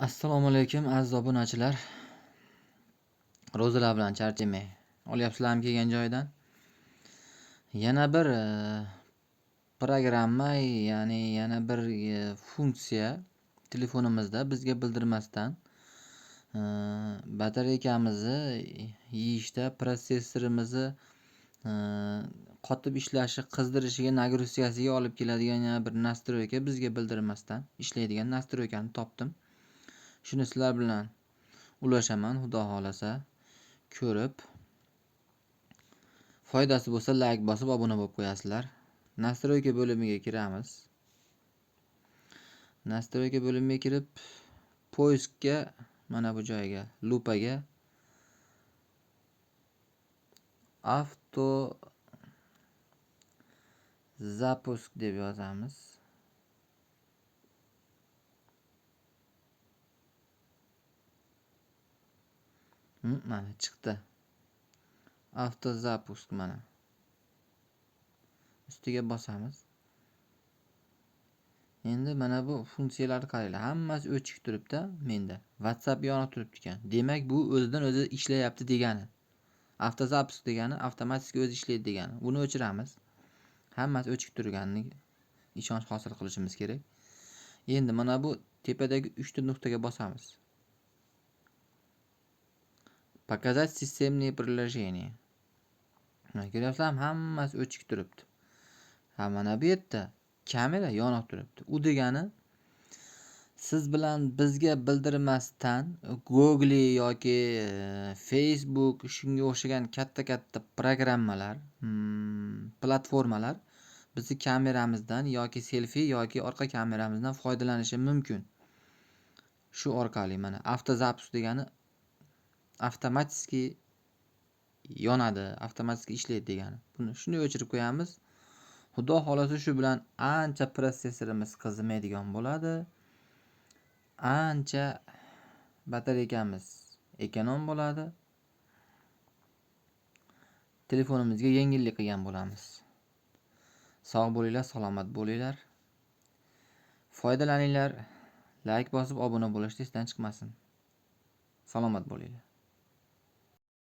Assalomu alaykum aziz obunachilar. Ro'zalar bilan charchamay olyapsizlarmi kelgan joyidan? Yana bir e, programma, ya'ni yana bir e, funksiya telefonimizda bizga bildirmasdan e, batareykamizni yeyishda, protsessorimizni e, qotib ishlashi, qizdirishiga, nagruzkasiga olib keladigan yana bir nastroyka bizga bildirmasdan ishlaydigan nastroykani topdim. Shuni sizlar bilan ulashaman xudo xohlasa ko'rib foydasi bo'lsa layk bosib obuna bo'lib qo'yasizlar. Nastroyka bo'limiga kiramiz. Nastroyka bo'limiga kirib poyeskga mana bu joyga lupaga avto zapusk deb yozamiz. Mana chiqdi. Avtozapusk mana. Ustiga bosamiz. Endi mana bu funksiyalarni qaranglar. Hammasi o'chik turibdi menda. Whatsapp yonib turibdi ekan. Demak bu o'zidan o'zi ishlayapti degani. Avtozapusk degani avtomatik o'zi ishlaydi degani. Buni o'chiramiz. Hammasi o'chik turganini ishonch hosil qilishimiz kerak. Endi mana bu tepadagi uchta nuqtaga bosamiz. Показать системные приложения. Ko'ryapsizlarmi? Hammasi o'chik turibdi. Ha mana bu yerda kamera yonib turibdi. U degani siz bilan bizga bildirmasdan Google yoki e, Facebook shunga o'xshagan katta-katta programmalar, hmm, platformalar bizni kameramizdan yoki selfi yoki orqa kameramizdan foydalanishi mumkin. Shu orqali mana avtozapis degani avtomatski yonadi avtomatski ishlaydi degani. Buni shunday o'chirib qo'yamiz. Xudo xohlasa shu bilan ancha protsessorimiz qizimaydigan bo'ladi. Ancha batareykamiz ekonom bo'ladi. Telefonimizga yengillik qilgan bo'lamiz. Sog' bo'linglar salomat bo'linglar. Foydalaninglar. Layk bosib obuna bo'lishni esdan chiqmasin. Salomat bo'linglar.